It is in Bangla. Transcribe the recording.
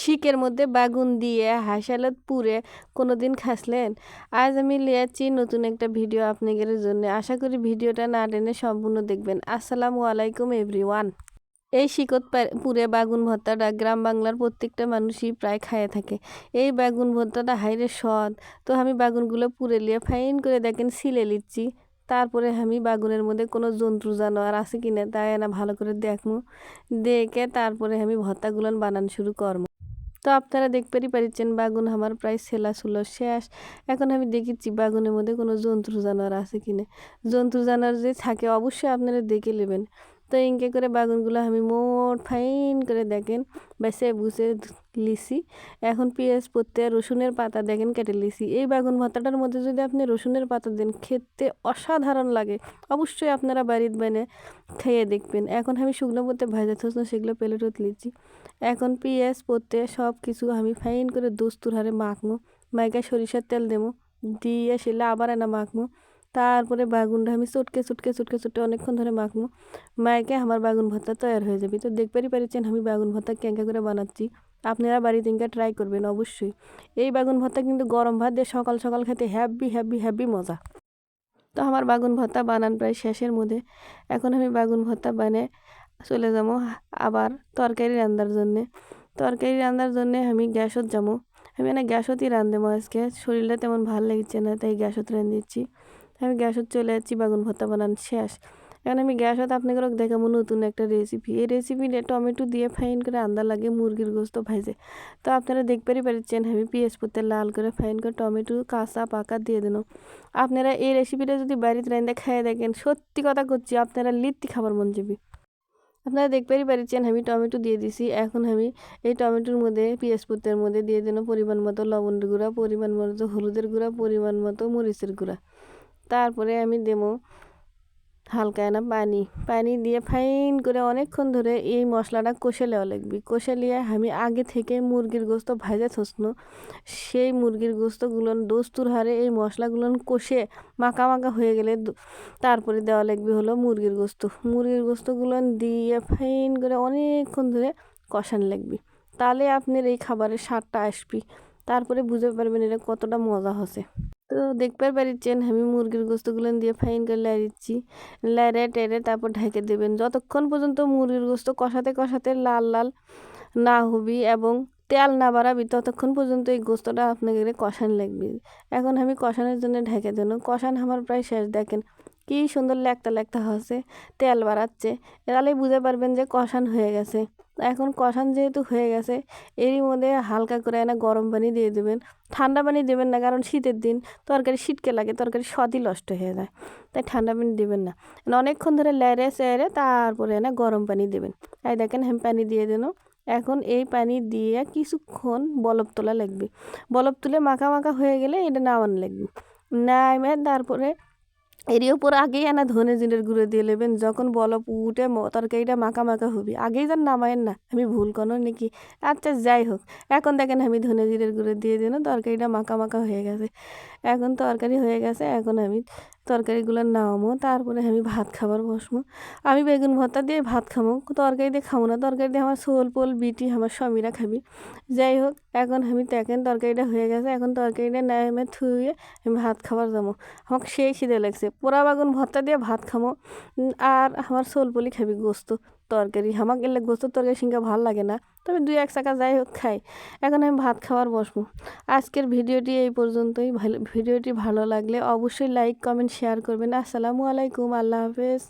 শিকের মধ্যে বাগুন দিয়ে হাঁসালত পুড়ে কোনো দিন খাসলেন? আজ আমি লিয়াচ্ছি নতুন একটা ভিডিও আপনাদের জন্য। আশা করি ভিডিওটা না টেনে সম্পূর্ণ দেখবেন। আসসালামু আলাইকুম, এভরিওয়ান। এই শিকত পুরে বাগুন ভর্তাটা গ্রাম বাংলার প্রত্যেকটা মানুষই প্রায় খায় থাকে। এই বাগুন ভর্তাটা হাইরে সদ তো আমি বাগুনগুলো পুড়ে নিয়ে ফাইন করে দেখেন, সিলে নিচ্ছি তারপরে আমি বাগুনের মধ্যে কোনো জন্তু জানোয়ার আছে কিনা তাই না ভালো করে দেখব দেখে তারপরে আমি ভর্তাগুলো বানান শুরু করব তো আপনারা দেখতেই পারিচ্ছেন বাগুন আমার প্রায় সেলা সুলো শেষ। এখন আমি দেখেছি বাগুনের মধ্যে কোনো জন্তু জানোয়ার আছে কিনা। জন্তু জানোয়ার যে থাকে অবশ্যই আপনারা দেখে নেবেন। তো ইনকে করে বাগুনগুলো আমি মোট ফাইন করে দেখেন। বেসে বুসে লিসি। এখন পেঁয়াজ, পত্তে রসুনের পাতা দেখেন কেটে লিসি। এই বাগুন ভর্তাটার মধ্যে যদি আপনি রসুনের পাতা দেন, খেতে অসাধারণ লাগে। অবশ্যই আপনারা বাড়িতে বানে খেয়ে দেখবেন। এখন আমি শুকনো পড়তে ভাজা থসনো সেগুলো প্লেটত লিচি। এখন পেঁয়াজ, পত্তে সব কিছু আমি ফাইন করে দোস্তুর হারে মাখবো। মাইকা সরিষার তেল দেবো। দিয়ে সেলে আবার এনা মাখবো। তারপরে বাগুনটা আমি চটকে চটকে চটকে চটকে অনেকক্ষণ ধরে মাখবো। মাইকে আমার বাগুন ভর্তা তৈরি হয়ে যাবে। তো দেখতেই পারিছেন আমি বাগুন ভর্তা ক্যাঙ্কা করে বানাচ্ছি। আপনারা বাড়িতে ইনকা ট্রাই করবেন অবশ্যই। এই বাগুন ভর্তা কিন্তু গরম ভাত দিয়ে সকাল সকাল খেতে হ্যাপি হ্যাপি হ্যাপি মজা। তো আমার বাগুন ভর্তা বানান প্রায় শেষের মধ্যে। এখন আমি বাগুন ভর্তা বানিয়ে চলে যাব আবার তরকারি রান্নার জন্যে। তরকারি রান্নার জন্যে আমি গ্যাসত যাব। আমি এনে গ্যাসতই রান্ধবো আজকে। শরীরটা তেমন ভালো লাগছে না, তাই গ্যাসত রান্ধিচ্ছি আমি গ্যাসত চলে যাচ্ছি বাগুন ভর্তা বানান শেষ। এখন আমি গ্যাস গ্যাসত আপনাকে দেখাবো, নতুন একটা রেসিপি এই রেসিপিটা টমেটো দিয়ে ফাইন করে আন্দা লাগে মুরগির গোস্ত ভাজে। তো আপনারা দেখতেই পারছেন, আমি পেঁয়াজ পত্তে লাল করে ফাইন করে টমেটো, কাঁচা পাকা দিয়ে দিন আপনারা এই রেসিপিটা যদি বাড়িতে রান্দা খাইয়ে দেখেন, সত্যি কথা করছি, আপনারা লিত্তি খাবার মন যাবে আপনারা দেখতেই পারছেন, আমি টমেটো দিয়ে দিছি, এখন আমি এই টমেটোর মধ্যে, পেঁয়াজ পত্তের মধ্যে দিয়ে দিন পরিমাণ মতো লবণের গুঁড়া, পরিমাণ মতো হলুদের গুঁড়া, পরিমাণ মতো মরিচের গুঁড়া। তারপরে আমি দেবো হালকা না পানি পানি দিয়ে ফাইন করে অনেকক্ষণ ধরে এই মশলাটা কষে নেওয়া লাগবে। কষে নিয়ে আমি আগে থেকে মুরগির গোস্ত ভাজে থসনো সেই মুরগির গোস্তগুলো দোস্তুর হারে এই মশলাগুলো কষে মাখা মাখা হয়ে গেলে তারপরে দেওয়া লাগবে হলো মুরগির গোস্ত। মুরগির গোস্তগুলো দিয়ে ফাইন করে অনেকক্ষণ ধরে কষান লাগবে। তাহলে আপনার এই খাবারের স্বাদটা আসবি। তারপরে বুঝতে পারবেন এটা কতটা মজা হচ্ছে। তো দেখতে পারিচ্ছেন, আমি মুরগির গোস্তগুলো দিয়ে ফাইন করে লাড়িচ্ছি লাড়ে টেরে তারপর ঢেকে দেবেন। যতক্ষণ পর্যন্ত মুরগির গোস্ত কষাতে কষাতে লাল লাল না হবি এবং তেল না বাড়াবি, ততক্ষণ পর্যন্ত এই গোস্তটা আপনাকে কষান লাগবে। এখন আমি কষানোর জন্য ঢেকে দেন কষান আমার প্রায় শেষ। দেখেন কী সুন্দর লেখতা লেখতা হচ্ছে তেল বাড়াচ্ছে। তাহলেই বুঝতে পারবেন যে কষান হয়ে গেছে। এখন কষান যেহেতু হয়ে গেছে, এরই মধ্যে হালকা করে এনে গরম পানি দিয়ে দেবেন। ঠান্ডা পানি দেবেন না, কারণ শীতের দিন তরকারি শীতকে লাগে, তরকারি সদই নষ্ট হয়ে যায়। তাই ঠান্ডা পানি দেবেন না। অনেকক্ষণ ধরে লেড়ে চেড়ে তারপরে এনে গরম পানি দেবেন। এই দেখেন আমি পানি দিয়ে দিন এখন এই পানি দিয়ে কিছুক্ষণ বলব তোলা লাগবে। বলব তুলে মাখা মাখা হয়ে গেলে এটা নামানো লাগবে। নামে তারপরে এরই ওপর আগেই আনা ধনে জিরের গুঁড়ো দিয়ে নেবেন। যখন বলপ উঠে তরকারিটা মাখা মাখা হবে। আগেই যেন নামায়েন না, আমি ভুল কোনো নাকি? আচ্ছা যাই হোক, এখন দেখেন আমি ধনে জিরের গুঁড়ো দিয়ে দিন তরকারিটা মাখা মাখা হয়ে গেছে। এখন তরকারি হয়ে গেছে, এখন আমি তরকারিগুলো নামো তারপরে আমি ভাত খাবার বসবো। আমি বেগুন ভর্তা দিয়ে ভাত খাব, তরকারি দিয়ে খাব না, তরকারি দিয়ে আমার সোল পোল, বিটি, আমার স্বামীরা খাবি। যাই হোক, এখন আমি দেখেন তরকারিটা হয়ে গেছে, এখন তরকারিটা নামে থুয়ে আমি ভাত খাবার যাব। আমাকে সেই খিদে লাগছে। পোড়া বাগুন ভর্তা দিয়ে ভাত খামো। আর আমার সোল বলি খাবি গোস্ত তরকারি। আমাকে এলে গোস্ত তরকারি সিঙ্গা ভালো লাগে না। তবে দুই এক চাকা যাই হোক খাই। এখন আমি ভাত খাওয়ার বসবো। আজকের ভিডিওটি এই পর্যন্তই। ভালো, ভিডিওটি ভালো লাগলে অবশ্যই লাইক, কমেন্ট, শেয়ার করবেন। আসসালামু আলাইকুম। আল্লাহ হাফেজ।